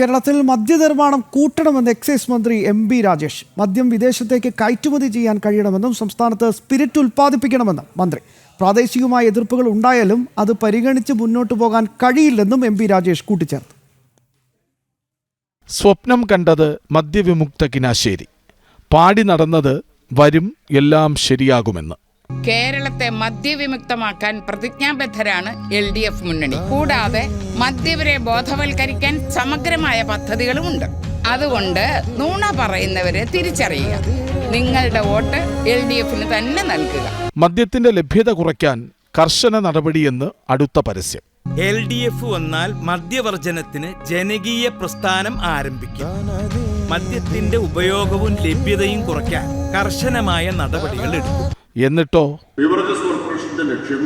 കേരളത്തിൽ മദ്യനിർമ്മാണം കൂട്ടണമെന്ന് എക്സൈസ് മന്ത്രി എം ബി രാജേഷ്. മദ്യം വിദേശത്തേക്ക് കയറ്റുമതി ചെയ്യാൻ കഴിയണമെന്നും സംസ്ഥാനത്ത് സ്പിരിറ്റ് ഉൽപ്പാദിപ്പിക്കണമെന്നും മന്ത്രി. പ്രാദേശികമായ എതിർപ്പുകൾ ഉണ്ടായാലും അത് പരിഗണിച്ച് മുന്നോട്ടു പോകാൻ കഴിയില്ലെന്നും എം രാജേഷ് കൂട്ടിച്ചേർത്തു. സ്വപ്നം കണ്ടത് മദ്യവിമുക്ത കിനാശ്ശേരി പാടി നടന്നത് വരും എല്ലാം ശരിയാകുമെന്ന്. കേരളത്തെ മദ്യവിമുക്തമാക്കാൻ പ്രതിജ്ഞാബദ്ധരാണ് എൽ ഡി എഫ് മുന്നണി. കൂടാതെ മദ്യവരെ ബോധവൽക്കരിക്കാൻ സമഗ്രമായ പദ്ധതികളുമുണ്ട്. അതുകൊണ്ട് നുണ പറയുന്നവരെ തിരിച്ചറിയുക. നിങ്ങളുടെ വോട്ട് എൽ ഡി എഫിന് തന്നെ നൽകുക. മദ്യത്തിന്റെ ലഭ്യത കുറയ്ക്കാൻ കർശന നടപടിയെന്ന് അടുത്ത പരസ്യം. എൽ ഡി എഫ് വന്നാൽ മദ്യവർജനത്തിന് ജനകീയ പ്രസ്ഥാനം ആരംഭിക്കും. മദ്യത്തിന്റെ ഉപയോഗവും ലഭ്യതയും കുറയ്ക്കാൻ കർശനമായ നടപടികൾ എടുക്കും. എന്നിട്ടോ? ബിവറേജസ് കോർപ്പറേഷന്റെ ലക്ഷ്യം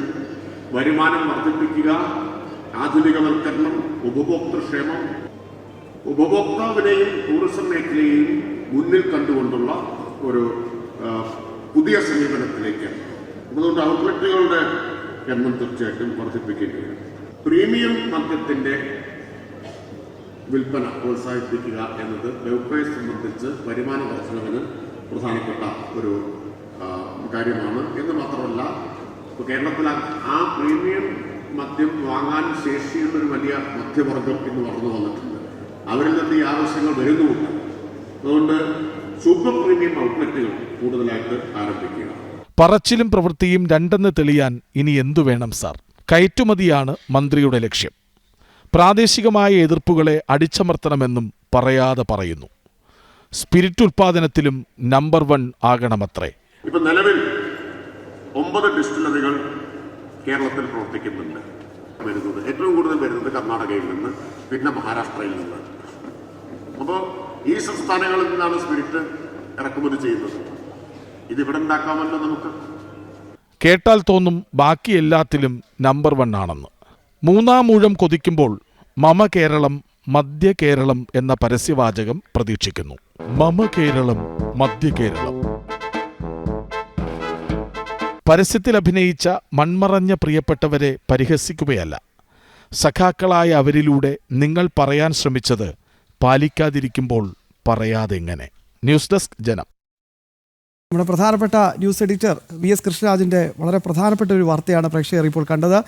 വരുമാനം വർദ്ധിപ്പിക്കുക ആധുനികവൽക്കരണം ഉപഭോക്തൃക്ഷേമം ഉപഭോക്താവിനെയും ടൂറിസം മേഖലയെയും മുന്നിൽ കണ്ടുകൊണ്ടുള്ള ഒരു പുതിയ സമീപനത്തിലേക്ക്. അതുകൊണ്ട് ഔട്ട്ലെറ്റുകളുടെ എണ്ണം തീർച്ചയായിട്ടും വർദ്ധിപ്പിക്കുകയാണ് പ്രീമിയം മദ്യത്തിന്റെ വിൽപ്പന പ്രോത്സാഹിപ്പിക്കുക എന്നത് വ്യവസായം സംബന്ധിച്ച് വരുമാന വർധനവിന് പ്രധാനപ്പെട്ട ഒരു കാര്യമാണ്. എന്ന് മാത്രമല്ല ഇപ്പോൾ കേരളത്തിൽ ആ- പ്രീമിയം മദ്യം വാങ്ങാൻ ശേഷിയുള്ള ഒരു വലിയ മധ്യവർഗം ഇന്ന് വളർന്നു വന്നിട്ടുണ്ട്. അവരിൽ നിന്ന് ഈ ആവശ്യങ്ങൾ വരുന്നുമുണ്ട്. അതുകൊണ്ട് സൂപ്പർ പ്രീമിയം ഔട്ട്ലെറ്റുകൾ കൂടുതലായിട്ട് ആരംഭിക്കുക. പറച്ചിലും പ്രവൃത്തിയും രണ്ടെന്ന് തെളിയാൻ ഇനി എന്തു വേണം സാർ? കയറ്റുമതിയാണ് മന്ത്രിയുടെ ലക്ഷ്യം. പ്രാദേശികമായ എതിർപ്പുകളെ അടിച്ചമർത്തണമെന്നും പറയാതെ പറയുന്നു. സ്പിരിറ്റ് ഉൽപ്പാദനത്തിലും നമ്പർ വൺ ആകണമത്രേ. ഇപ്പൊ നിലവിൽ ഒമ്പത് ഡിസ്റ്റിലറികൾ കേരളത്തിൽ പ്രവർത്തിക്കുന്നുണ്ട്. വരുന്നത്. ഏറ്റവും കൂടുതൽ വരുന്നത് കർണാടകയിൽ നിന്ന് പിന്നെ മഹാരാഷ്ട്രയിൽ നിന്ന്. അപ്പോൾ ഈ സംസ്ഥാനങ്ങളിൽ നിന്നാണ് സ്പിരിറ്റ് ഇറക്കുമതി ചെയ്യുന്നത്. ഇതിവിടെ ഉണ്ടാക്കാമല്ലോ നമുക്ക്. കേട്ടാൽ തോന്നും ബാക്കി എല്ലാത്തിലും നമ്പർ വൺ ആണെന്ന്. മൂന്നാം ഊഴം കൊതിക്കുമ്പോൾ മമ കേരളം മധ്യ കേരളം എന്ന പരസ്യവാചകം പ്രതീക്ഷിക്കുന്നു. മമ കേരളം മധ്യ കേരളം. പരസ്യത്തിൽ അഭിനയിച്ച മൺമറഞ്ഞ പ്രിയപ്പെട്ടവരെ പരിഹസിക്കുകയല്ല. സഖാക്കളായ അവരിലൂടെ നിങ്ങൾ പറയാൻ ശ്രമിച്ചത് പാലിക്കാതിരിക്കുമ്പോൾ പറയാതെങ്ങനെ. ന്യൂസ് ഡെസ്ക് ജനം. നമ്മുടെ പ്രധാനപ്പെട്ട ന്യൂസ് എഡിറ്റർ വി എസ് കൃഷ്ണരാജിന്റെ വളരെ പ്രധാനപ്പെട്ട ഒരു വാർത്തയാണ് പ്രേക്ഷകർ ഇപ്പോൾ കണ്ടത്.